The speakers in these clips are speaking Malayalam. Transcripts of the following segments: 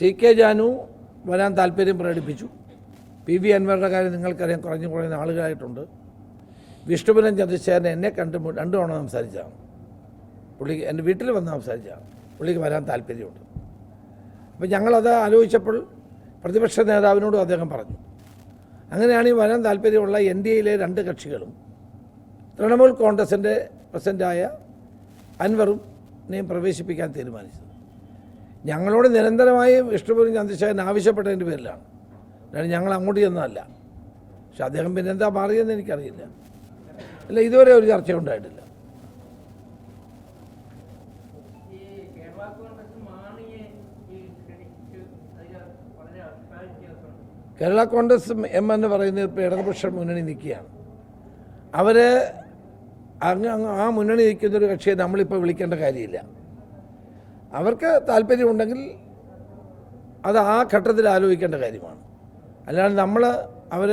സി കെ ജാനു വരാൻ താല്പര്യം പ്രകടിപ്പിച്ചു. പി വി അൻവറുടെ കാര്യം നിങ്ങൾക്കറിയാം. കുറഞ്ഞു കുറഞ്ഞ ആളുകളായിട്ടുണ്ട്. വിഷ്ണുപുരം ചന്ദ്രശേഖരൻ എന്നെ കണ്ട് രണ്ടു തവണ സംസാരിച്ചതാണ്. പുള്ളിക്ക് എന്റെ വീട്ടിൽ വന്ന് സംസാരിച്ചതാണ്. പുള്ളിക്ക് വരാൻ താല്പര്യമുണ്ട്. അപ്പോൾ ഞങ്ങളത് ആലോചിച്ചപ്പോൾ പ്രതിപക്ഷ നേതാവിനോടും അദ്ദേഹം പറഞ്ഞു. അങ്ങനെയാണെങ്കിൽ വരാൻ താല്പര്യമുള്ള എൻ ഡി എയിലെ രണ്ട് കക്ഷികളും തൃണമൂൽ കോൺഗ്രസിന്റെ പ്രസിഡന്റായ അൻവറും പ്രവേശിപ്പിക്കാൻ തീരുമാനിച്ചത്. ഞങ്ങളോട് നിരന്തരമായി വിഷ്ണുപുരം ചന്ദ്രശേഖരൻ ആവശ്യപ്പെട്ടതിന്റെ പേരിലാണ്. അല്ലാണ്ട് ഞങ്ങൾ അങ്ങോട്ട് ചെന്നതല്ല. പക്ഷെ അദ്ദേഹം പിന്നെ എന്താ മാറിയെന്ന് എനിക്കറിയില്ല. അല്ല ഇതുവരെ ഒരു ചർച്ച ഉണ്ടായിട്ടില്ല. കേരള കോൺഗ്രസ് എം എന്ന് പറയുന്നത് ഇപ്പോൾ ഇടതുപക്ഷ മുന്നണി നിൽക്കുകയാണ്. അവർ അങ്ങ് ആ മുന്നണി നിൽക്കുന്ന ഒരു കക്ഷിയെ നമ്മളിപ്പോൾ വിളിക്കേണ്ട കാര്യമില്ല. അവർക്ക് താല്പര്യമുണ്ടെങ്കിൽ അത് ആ ഘട്ടത്തിൽ ആലോചിക്കേണ്ട കാര്യമാണ്. അല്ലാതെ നമ്മൾ അവർ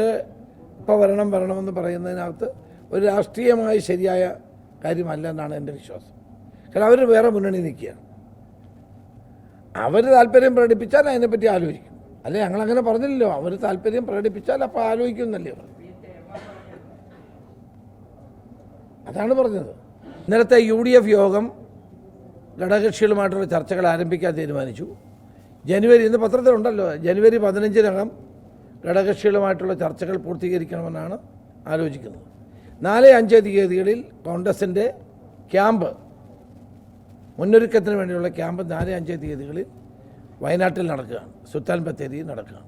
ഇപ്പോൾ വരണം വരണമെന്ന് പറയുന്നതിനകത്ത് ഒരു രാഷ്ട്രീയമായി ശരിയായ കാര്യമല്ല എന്നാണ് എന്റെ വിശ്വാസം. കാരണം അവർ വേറെ മുന്നണി നിൽക്കുകയാണ്. അവർ താല്പര്യം പ്രകടിപ്പിച്ചാൽ അതിനെപ്പറ്റി ആലോചിക്കും. അല്ലെ? ഞങ്ങൾ അങ്ങനെ പറഞ്ഞില്ലല്ലോ. അവർ താല്പര്യം പ്രകടിപ്പിച്ചാൽ അപ്പോൾ ആലോചിക്കുന്നല്ലേ അതാണ് പറഞ്ഞത്. ഇന്നലത്തെ യു ഡി എഫ് യോഗം ഘടകകക്ഷികളുമായിട്ടുള്ള ചർച്ചകൾ ആരംഭിക്കാൻ തീരുമാനിച്ചു. ജനുവരി ഇന്ന് പത്രത്തിലുണ്ടല്ലോ ജനുവരി പതിനഞ്ചിനകം ഘടകകക്ഷികളുമായിട്ടുള്ള ചർച്ചകൾ പൂർത്തീകരിക്കണമെന്നാണ് ആലോചിക്കുന്നത്. നാല് അഞ്ച് തീയതികളിൽ കോൺഗ്രസിന്റെ ക്യാമ്പ് മുന്നൊരുക്കത്തിന് വേണ്ടിയുള്ള ക്യാമ്പ് നാല് അഞ്ച് തീയതികളിൽ വയനാട്ടിൽ നടക്കുകയാണ് സുൽത്താൻ ബത്തേരിയിൽ നടക്കുകയാണ്.